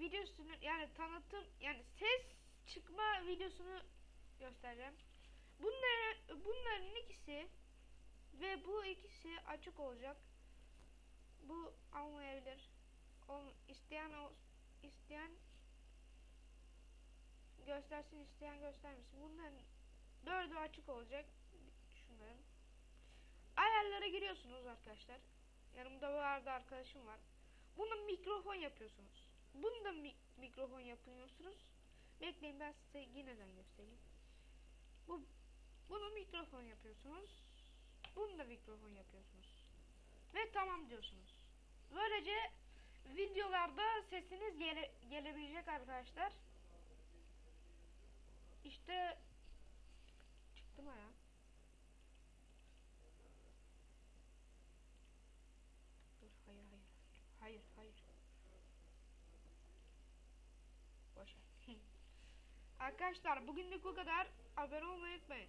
videosunu yani tanıtım yani ses çıkma videosunu göstereceğim. Bunların bunların ikisi ve bu ikisi açık olacak. Bu almayabilir. Ol, isteyen ol, isteyen göstersin isteyen göstermesin. Bunların dördü açık olacak. Şunların. Ayarlara giriyorsunuz arkadaşlar. Yanımda bu arada arkadaşım var. Bunu mikrofon yapıyorsunuz. Bunu da mi- mikrofon yapıyorsunuz. Bekleyin ben size yineden göstereyim. Bu bunu mikrofon yapıyorsunuz. Bunu da mikrofon yapıyorsunuz. Ve tamam diyorsunuz. Böylece videolarda sesiniz gele, gelebilecek arkadaşlar. İşte Hayır hayır. Boş ver. Arkadaşlar bugünlük bu kadar. Abone olmayı unutmayın.